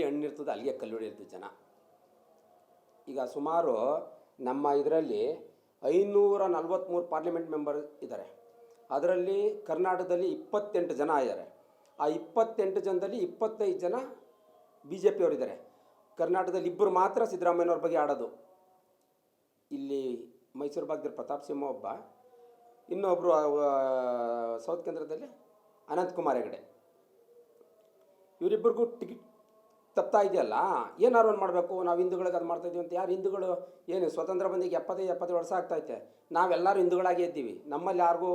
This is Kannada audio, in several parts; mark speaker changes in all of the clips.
Speaker 1: ಎಲ್ಲಿ ಹಣ್ಣಿರ್ತದೆ, ಅಲ್ಲಿಗೆ ಕಲ್ಲು ಹೊಡೆಯೋದು ಜನ. ಈಗ ಸುಮಾರು ನಮ್ಮ ಇದರಲ್ಲಿ ಐನೂರ ನಲ್ವತ್ತ್ಮೂರು ಪಾರ್ಲಿಮೆಂಟ್ ಮೆಂಬರ್ ಇದ್ದಾರೆ ಅದರಲ್ಲಿ ಕರ್ನಾಟಕದಲ್ಲಿ ಇಪ್ಪತ್ತೆಂಟು ಜನ ಇದ್ದಾರೆ ಆ ಇಪ್ಪತ್ತೆಂಟು ಜನದಲ್ಲಿ ಇಪ್ಪತ್ತೈದು ಜನ ಬಿ ಜೆ ಪಿಯವರಿದ್ದಾರೆ ಕರ್ನಾಟಕದಲ್ಲಿ ಇಬ್ಬರು ಮಾತ್ರ ಸಿದ್ದರಾಮಯ್ಯನವ್ರ ಬಗ್ಗೆ ಆಡೋದು. ಇಲ್ಲಿ ಮೈಸೂರು ಭಾಗದಲ್ಲಿ ಪ್ರತಾಪ್ ಸಿಂಹ ಒಬ್ಬ ಇನ್ನೊಬ್ಬರು ಸೌತ್ ಕೇಂದ್ರದಲ್ಲಿ ಅನಂತಕುಮಾರ್ ಹೆಗಡೆ. ಇವರಿಬ್ಬರಿಗೂ ಟಿಕೆಟ್ ತಪ್ತಾ ಇದೆಯಲ್ಲ ಏನಾರು ಒಂದು ಮಾಡಬೇಕು? ನಾವು ಹಿಂದೂಗಳಿಗೆ ಅದು ಮಾಡ್ತಾ ಇದೀವಿ ಅಂತ ಯಾರು ಹಿಂದೂಗಳು? ಏನು ಸ್ವತಂತ್ರ ಬಂದಿಗೆ ಎಪ್ಪತ್ತೈದು ಎಪ್ಪತ್ತೈದು ವರ್ಷ ಆಗ್ತೈತೆ ನಾವೆಲ್ಲರೂ ಹಿಂದೂಗಳಾಗೇ ಇದ್ದೀವಿ. ನಮ್ಮಲ್ಲಿ ಯಾರಿಗೂ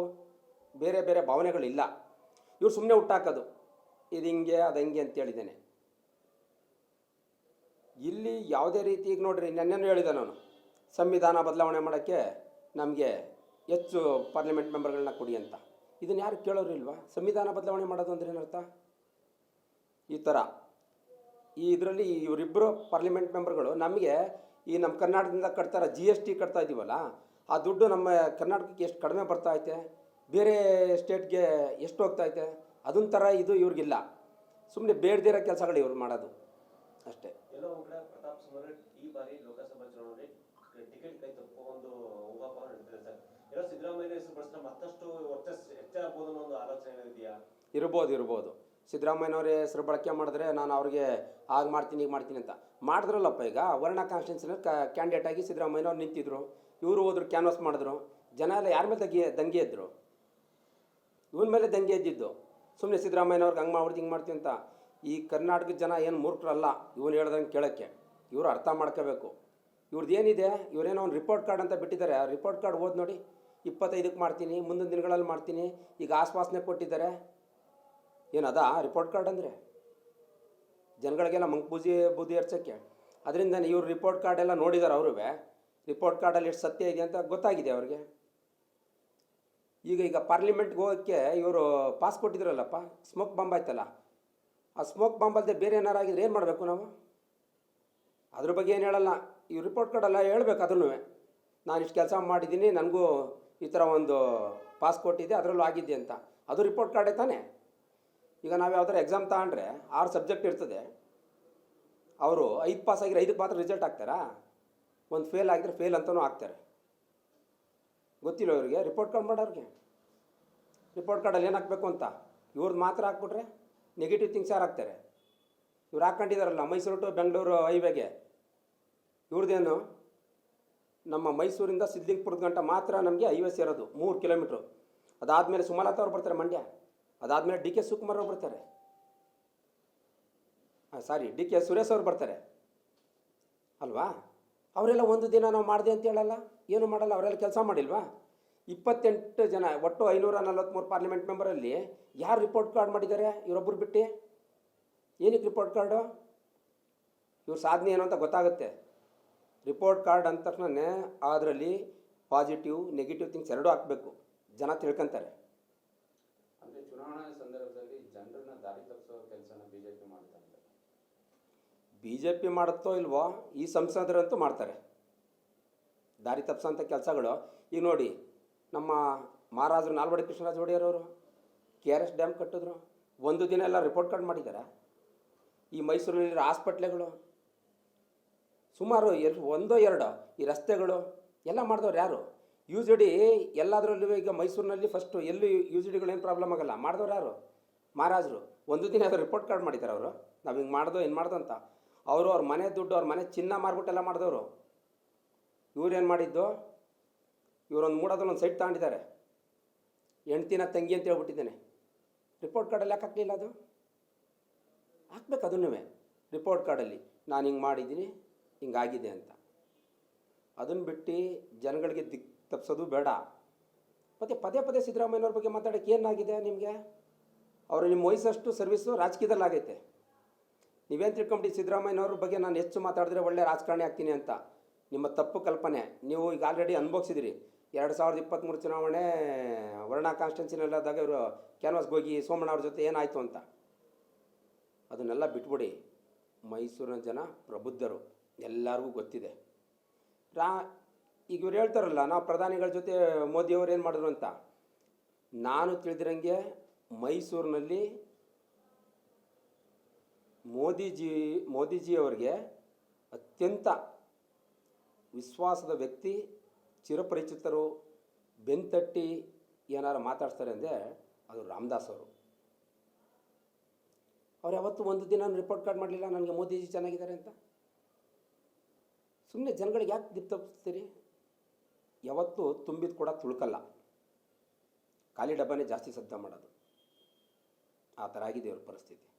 Speaker 1: ಬೇರೆ ಬೇರೆ ಭಾವನೆಗಳಿಲ್ಲ. ಇವ್ರು ಸುಮ್ಮನೆ ಹುಟ್ಟಾಕೋದು. ಇದು ಹಿಂಗೆ, ಅದು ಹಂಗೆ ಅಂತ ಹೇಳಿದ್ದೇನೆ. ಇಲ್ಲಿ ಯಾವುದೇ ರೀತಿ ಈಗ ನೋಡಿರಿ, ನೆನ್ನೆನೂ ಹೇಳಿದೆ ನಾನು, ಸಂವಿಧಾನ ಬದಲಾವಣೆ ಮಾಡೋಕ್ಕೆ ನಮಗೆ ಹೆಚ್ಚು ಪಾರ್ಲಿಮೆಂಟ್ ಮೆಂಬರ್ಗಳನ್ನ ಕೊಡಿ ಅಂತ. ಇದನ್ನು ಯಾರು ಕೇಳೋರಿಲ್ವಾ? ಸಂವಿಧಾನ ಬದಲಾವಣೆ ಮಾಡೋದು ಅಂದ್ರೆ ಏನರ್ಥ ಈ ಥರ ಈ ಇದರಲ್ಲಿ ಇವರಿಬ್ಬರು ಪಾರ್ಲಿಮೆಂಟ್ ಮೆಂಬರ್ಗಳು ನಮಗೆ ಈ ನಮ್ಮ ಕರ್ನಾಟಕದಿಂದ ಕಟ್ತಾರೆ ಜಿ ಎಸ್ ಟಿ ಕಟ್ತಾ ಇದ್ದೀವಲ್ಲ ಆ ದುಡ್ಡು ನಮ್ಮ ಕರ್ನಾಟಕಕ್ಕೆ ಎಷ್ಟು ಕಡಿಮೆ ಬರ್ತಾ ಐತೆ ಬೇರೆ ಸ್ಟೇಟ್ಗೆ ಎಷ್ಟು ಹೋಗ್ತಾ ಐತೆ ಅದೊಂದು ಥರ ಇದು ಇವ್ರಿಗಿಲ್ಲ. ಸುಮ್ಮನೆ ಬೇಡದಿರೋ ಕೆಲಸಗಳು ಇವ್ರು ಮಾಡೋದು. ಅಷ್ಟೇ.
Speaker 2: ಈ ಬಾರಿ ಲೋಕಸಭಾ ಚುನಾವಣೆ ಟಿಕೆಟ್ ಕೈ ತಪ್ಪು ಒಂದು ಮತ್ತಷ್ಟು ವರ್ಚಸ್ ಹೆಚ್ಚಾಗ್ಬೋದು ಅನ್ನೋ ಒಂದು ಆಲೋಚನೆ ಇದೆಯಾ?
Speaker 1: ಇರ್ಬೋದು ಇರ್ಬೋದು. ಸಿದ್ದರಾಮಯ್ಯನವರೇ ಹೆಸರು ಬಳಕೆ ಮಾಡಿದ್ರೆ ನಾನು ಅವ್ರಿಗೆ ಆಗ ಮಾಡ್ತೀನಿ ಈಗ ಮಾಡ್ತೀನಿ ಅಂತ. ಮಾಡಿದ್ರಲ್ಲಪ್ಪ ಈಗ ವರ್ಣ ಕಾನ್ಸ್ಟಿಟ್ಯೂನ್ಸಿನ ಕ್ಯಾಂಡಿಡೇಟ್ ಆಗಿ ಸಿದ್ದರಾಮಯ್ಯನವ್ರು ನಿಂತಿದ್ರು. ಇವರು ಹೋದ್ರು ಕ್ಯಾನ್ವಾಸ್ ಮಾಡಿದ್ರು. ಜನ ಎಲ್ಲ ಯಾರ ಮೇಲೆ ದಂಗೆ ದಂಗೆ ಎದ್ದರು ಇವನ ಮೇಲೆ ದಂಗೆ ಎದ್ದಿದ್ದು. ಸುಮ್ಮನೆ ಸಿದ್ದರಾಮಯ್ಯನವ್ರಿಗೆ ಹಂಗೆ ಮಾಡ್ಬಿಡ್ದು, ಹಿಂಗೆ ಮಾಡ್ತೀವಿ ಅಂತ. ಈ ಕರ್ನಾಟಕದ ಜನ ಏನು ಮೂರ್ಖರಲ್ಲ ಇವನು ಹೇಳ್ದಂಗೆ ಕೇಳೋಕ್ಕೆ. ಇವರು ಅರ್ಥ ಮಾಡ್ಕೋಬೇಕು. ಇವ್ರದ್ದು ಏನಿದೆ? ಇವರೇನೋ ಒಂದು ರಿಪೋರ್ಟ್ ಕಾರ್ಡ್ ಅಂತ ಬಿಟ್ಟಿದ್ದಾರೆ. ರಿಪೋರ್ಟ್ ಕಾರ್ಡ್ ಓದಿ ನೋಡಿ ಇಪ್ಪತ್ತೈದಕ್ಕೆ ಮಾಡ್ತೀನಿ, ಮುಂದಿನ ದಿನಗಳಲ್ಲಿ ಮಾಡ್ತೀನಿ. ಈಗ ಆಶ್ವಾಸನೆ ಕೊಟ್ಟಿದ್ದಾರೆ. ಏನದ? ರಿಪೋರ್ಟ್ ಕಾರ್ಡ್ ಅಂದರೆ? ಜನಗಳಿಗೆಲ್ಲ ಮಂಕ್ ಬೂಜಿ ಬೂದಿ ಹರ್ಸೋಕ್ಕೆ ಅದರಿಂದ ಇವ್ರು ರಿಪೋರ್ಟ್ ಕಾರ್ಡ್ ಎಲ್ಲ ನೋಡಿದ್ದಾರೆ ಅವರು ರಿಪೋರ್ಟ್ ಕಾರ್ಡಲ್ಲಿ ಎಷ್ಟು ಸತ್ಯ ಇದೆ ಅಂತ ಗೊತ್ತಾಗಿದೆ ಅವ್ರಿಗೆ. ಈಗ ಈಗ ಪಾರ್ಲಿಮೆಂಟ್ಗೆ ಹೋಗೋಕ್ಕೆ ಇವರು ಪಾಸ್ ಕೊಟ್ಟಿದ್ರಲ್ಲಪ್ಪ ಸ್ಮೋಕ್ ಬಾಂಬ್ ಆಯ್ತಲ್ಲ. ಆ ಸ್ಮೋಕ್ ಬಾಂಬ್ ಅಲ್ಲದೆ ಬೇರೆ ಏನಾರು ಆಗಿದ್ರೆ ಏನು ಮಾಡಬೇಕು ನಾವು? ಅದ್ರ ಬಗ್ಗೆ ಏನು ಹೇಳಲ್ಲ. ಈ ರಿಪೋರ್ಟ್ ಕಾರ್ಡಲ್ಲ ಹೇಳ್ಬೇಕು ಅದನ್ನು ನಾನು ಇಷ್ಟು ಕೆಲಸ ಮಾಡಿದ್ದೀನಿ, ನನಗೂ ಈ ಥರ ಒಂದು ಪಾಸ್ ಕೊಟ್ಟಿದೆ, ಅದರಲ್ಲೂ ಆಗಿದ್ದೆ ಅಂತ ಅದು ರಿಪೋರ್ಟ್ ಕಾರ್ಡೇ ತಾನೇ? ಈಗ ನಾವು ಯಾವ್ದಾರು ಎಕ್ಸಾಮ್ ತಗೊಂಡ್ರೆ ಆರು ಸಬ್ಜೆಕ್ಟ್ ಇರ್ತದೆ. ಅವರು ಐದು ಪಾಸ್ ಆಗಿರೋ ಐದಕ್ಕೆ ಮಾತ್ರ ರಿಸಲ್ಟ್ ಆಗ್ತಾರಾ ಒಂದು ಫೇಲ್ ಆಗಿದ್ರೆ ಫೇಲ್ ಅಂತಲೂ ಹಾಕ್ತಾರೆ. ಗೊತ್ತಿಲ್ಲ ಅವರಿಗೆ ರಿಪೋರ್ಟ್ ಕಾರ್ಡ್ ಮಾಡೋರಿಗೆ. ರಿಪೋರ್ಟ್ ಕಾರ್ಡಲ್ಲಿ ಏನು ಹಾಕಬೇಕು ಅಂತ? ಇವ್ರದ್ದು ಮಾತ್ರ ಹಾಕ್ಬಿಟ್ರೆ ನೆಗೆಟಿವ್ ಥಿಂಗ್ಸ್ ಯಾರು ಹಾಕ್ತಾರೆ? ಇವ್ರು ಹಾಕ್ಕೊಂಡಿದಾರಲ್ಲ ಮೈಸೂರು ಟು ಬೆಂಗಳೂರು ಹೈವೇಗೆ ಇವ್ರದ್ದೇನು ನಮ್ಮ ಮೈಸೂರಿಂದ ಸಿದ್ಲಿಂಗ್ಪುರದ ಗಂಟ ಮಾತ್ರ ನಮಗೆ ಹೈವೇ ಸೇರೋದು, ಮೂರು ಕಿಲೋಮೀಟ್ರು ಅದಾದಮೇಲೆ ಸುಮಲತಾ ಅವ್ರು ಬರ್ತಾರೆ ಮಂಡ್ಯ. ಅದಾದಮೇಲೆ ಡಿ ಕೆ ಸುಕುಮಾರ್ ಅವ್ರು ಬರ್ತಾರೆ. ಹಾಂ ಸಾರಿ ಡಿ ಕೆ ಸುರೇಶ್ ಅವ್ರು ಬರ್ತಾರೆ. ಅಲ್ವಾ? ಅವರೆಲ್ಲ ಒಂದು ದಿನ ನಾವು ಮಾಡಿದೆ ಅಂತ ಹೇಳಲ್ಲ? ಏನು ಮಾಡಲ್ಲ? ಅವರೆಲ್ಲ ಕೆಲಸ ಮಾಡಿಲ್ವಾ? ಇಪ್ಪತ್ತೆಂಟು ಜನ, ಒಟ್ಟು ಐನೂರ ನಲ್ವತ್ತ್ಮೂರು ಪಾರ್ಲಿಮೆಂಟ್ ಮೆಂಬರಲ್ಲಿ ಯಾರು ರಿಪೋರ್ಟ್ ಕಾರ್ಡ್ ಮಾಡಿದ್ದಾರೆ? ಇವರೊಬ್ಬರು ಬಿಟ್ಟು? ಏನಕ್ಕೆ ರಿಪೋರ್ಟ್ ಕಾರ್ಡು ಇವ್ರ ಸಾಧನೆ ಏನು ಅಂತ ಗೊತ್ತಾಗುತ್ತೆ. ರಿಪೋರ್ಟ್ ಕಾರ್ಡ್ ಅಂದ ತಕ್ಷಣ ಅದರಲ್ಲಿ ಪಾಸಿಟಿವ್ ನೆಗೆಟಿವ್ ಥಿಂಗ್ಸ್ ಎರಡೂ ಹಾಕಬೇಕು. ಜನ ತಿಳ್ಕೊಂತಾರೆ.
Speaker 3: ಚುನಾವಣಾ ಸಂದರ್ಭದಲ್ಲಿ ಜನರನ್ನ ದಾರಿ ತಪ್ಪಿಸೋ ಕೆಲಸನ ಬಿಜೆಪಿ ಮಾಡ್ತಾ ಅಂತ
Speaker 1: ಬಿ ಜೆ ಪಿ ಮಾಡುತ್ತೋ ಇಲ್ವೋ ಈ ಸಂಸದರಂತೂ ಮಾಡ್ತಾರೆ. ದಾರಿ ತಪ್ಪಿಸೋಂಥ ಕೆಲಸಗಳು. ಈಗ ನೋಡಿ, ನಮ್ಮ ಮಹಾರಾಜರು, ನಾಲ್ವಡಿ ಕೃಷ್ಣರಾಜ ಒಡೆಯರವರು ಕೆ ಆರ್ ಎಸ್ ಡ್ಯಾಮ್ ಕಟ್ಟಿದ್ರು. ಒಂದು ದಿನ ಎಲ್ಲ ರಿಪೋರ್ಟ್ ಕಾರ್ಡ್ ಮಾಡಿದ್ದಾರೆ. ಈ ಮೈಸೂರಿನಲ್ಲಿರೋ ಹಾಸ್ಪಿಟ್ಲೆಗಳು ಸುಮಾರು ಎರಡು ಒಂದೋ ಎರಡೋ ಈ ರಸ್ತೆಗಳು ಎಲ್ಲ ಮಾಡಿದವ್ರು ಯಾರು? ಯು ಜಿ ಡಿ ಈಗ ಮೈಸೂರಿನಲ್ಲಿ ಫಸ್ಟು ಎಲ್ಲೂ ಯು ಜಿ ಪ್ರಾಬ್ಲಮ್ ಆಗಲ್ಲ. ಮಾಡಿದವ್ರು ಯಾರು? ಮಹಾರಾಜರು. ಒಂದು ದಿನ ಅದು ರಿಪೋರ್ಟ್ ಕಾರ್ಡ್ ಮಾಡಿದ್ದಾರೆ ಅವರು. ನಾವು ಹಿಂಗೆ ಮಾಡ್ದೋ ಏನು ಮಾಡ್ದೋ ಅಂತ. ಅವರು ಅವ್ರ ಮನೆ ದುಡ್ಡು, ಅವ್ರ ಮನೆ ಚಿನ್ನ ಮಾರ್ಬಿಟ್ಟೆಲ್ಲ ಮಾಡಿದವರು. ಇವ್ರೇನು ಮಾಡಿದ್ದು? ಇವರೊಂದು ಮೂಡೋದ್ರಲ್ಲಿ ಒಂದು ಸೈಟ್ ತಗೊಂಡಿದ್ದಾರೆ. ಹೆಣ್ತಿನ ತಂಗಿ ಅಂತ ಹೇಳ್ಬಿಟ್ಟಿದ್ದೇನೆ. ರಿಪೋರ್ಟ್ ಕಾರ್ಡಲ್ಲಿ ಯಾಕೆ ಹಾಕಲಿಲ್ಲ ಅದು? ಹಾಕ್ಬೇಕು ಅದನ್ನೂ ರಿಪೋರ್ಟ್ ಕಾರ್ಡಲ್ಲಿ ನಾನು ಹಿಂಗೆ ಮಾಡಿದ್ದೀನಿ ಹಿಂಗಾಗಿದೆ ಅಂತ. ಅದನ್ನು ಬಿಟ್ಟು ಜನಗಳಿಗೆ ದಿಕ್ ತಪ್ಪಿಸೋದು ಬೇಡ. ಮತ್ತು ಪದೇ ಪದೇ ಸಿದ್ದರಾಮಯ್ಯನವ್ರ ಬಗ್ಗೆ ಮಾತಾಡೋಕ್ಕೆ ಏನಾಗಿದೆ ನಿಮಗೆ? ಅವರು ನಿಮ್ಮ ವಯಸ್ಸಷ್ಟು ಸರ್ವಿಸು ರಾಜಕೀಯದಲ್ಲಾಗೈತೆ. ನೀವೇನು ತಿಳ್ಕೊಂಬಿಟ್ಟು ಸಿದ್ದರಾಮಯ್ಯನವ್ರ ಬಗ್ಗೆ ನಾನು ಹೆಚ್ಚು ಮಾತಾಡಿದ್ರೆ ಒಳ್ಳೆ ರಾಜಕಾರಣಿ ಆಗ್ತೀನಿ ಅಂತ. ನಿಮ್ಮ ತಪ್ಪು ಕಲ್ಪನೆ. ನೀವು ಈಗ ಆಲ್ರೆಡಿ ಅನುಭವಿಸಿದಿರಿ. ಎರಡು ಸಾವಿರದ ಇಪ್ಪತ್ತ್ಮೂರು ಚುನಾವಣೆ, ವರ್ಣ ಕಾನ್ಸ್ಟೆನ್ಸಿನಲ್ಲಾದಾಗ ಇವರು ಕ್ಯಾನ್ವಾಸ್ಗೆ ಹೋಗಿ ಸೋಮಣ್ಣ ಅವ್ರ ಜೊತೆ ಏನಾಯಿತು ಅಂತ. ಅದನ್ನೆಲ್ಲ ಬಿಟ್ಬಿಡಿ. ಮೈಸೂರಿನ ಜನ ಪ್ರಬುದ್ಧರು. ಎಲ್ಲರಿಗೂ ಗೊತ್ತಿದೆ. ರಾ ಈಗ ಇವ್ರು ಹೇಳ್ತಾರಲ್ಲ, ನಾವು ಪ್ರಧಾನಿಗಳ ಜೊತೆ ಮೋದಿಯವರು ಏನು ಮಾಡಿದ್ರು ಅಂತ? ನಾನು ತಿಳಿದಿರಂಗೆ ಮೈಸೂರಿನಲ್ಲಿ ಮೋದಿಜಿ ಮೋದಿಜಿಯವರಿಗೆ ಅತ್ಯಂತ ವಿಶ್ವಾಸದ ವ್ಯಕ್ತಿ, ಚಿರಪರಿಚಿತರು, ಬೆನ್ತಟ್ಟಿ ಏನಾರು ಮಾತಾಡ್ತಾರೆ ಅಂದರೆ ಅದು ರಾಮದಾಸ್ ಅವರು. ಅವ್ರು ಯಾವತ್ತು ಒಂದು ದಿನ ರಿಪೋರ್ಟ್ ಕಾರ್ಡ್ ಮಾಡಲಿಲ್ಲ, ನನಗೆ ಮೋದಿಜಿ ಚೆನ್ನಾಗಿದ್ದಾರೆ ಅಂತ? ಸುಮ್ಮನೆ ಜನಗಳಿಗೆ ಯಾಕೆ ತಪ್ಪಿಸ್ತೀರಿ? ಯಾವತ್ತೂ ತುಂಬಿದ ಕೂಡ ತುಳ್ಕಲ್ಲ. ಖಾಲಿ ಡಬ್ಬನೇ ಜಾಸ್ತಿ ಶಬ್ದ ಮಾಡೋದು. ಆ ಥರ ಆಗಿದೆ ಅವ್ರ ಪರಿಸ್ಥಿತಿ.